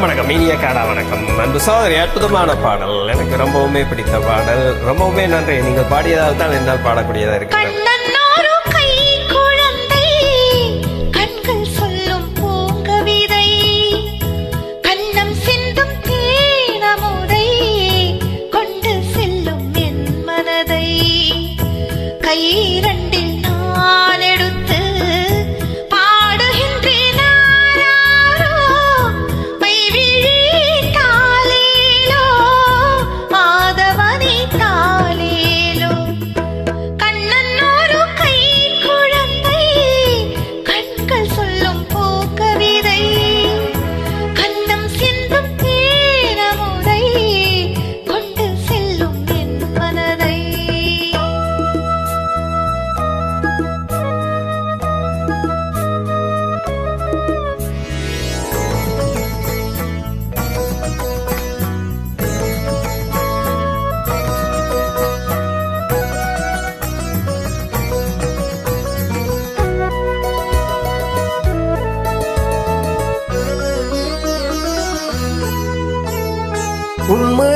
வணக்கம் வணக்கம். இனிய காடா வணக்கம். அன்பு சோதரி அற்புதமான பாடல். எனக்கு ரொம்பவுமே பிடித்த பாடல். ரொம்பவுமே நன்றி. நீங்கள் பாடியதால் தான் என்னால் பாடக்கூடியதா இருக்கிறது.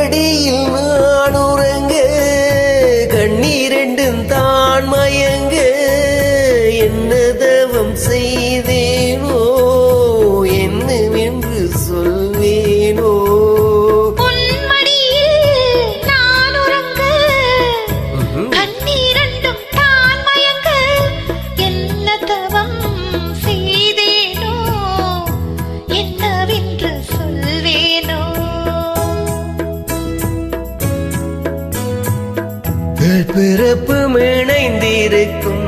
அடியில் நான் பிறப்பு இணைந்திருக்கும்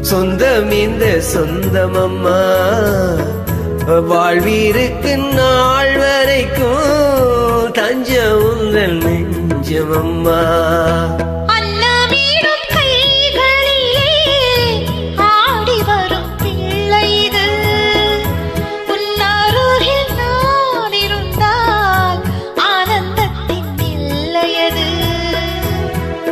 சொந்தம் இந்த சொந்தம் அம்மா. வாழ்விருக்கு நாள் வரைக்கும் தஞ்ச உங்கள் நெஞ்சம் அம்மா.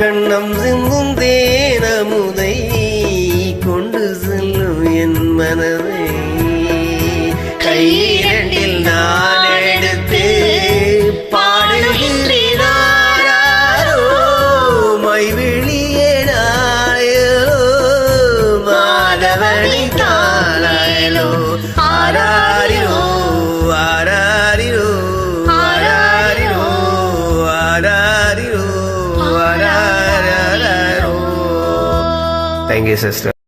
கண்ணம் சிந்தும் தேனமுதை கொண்டு செல்லும் என் மனதை கையிரண்டில் Thank you, sister.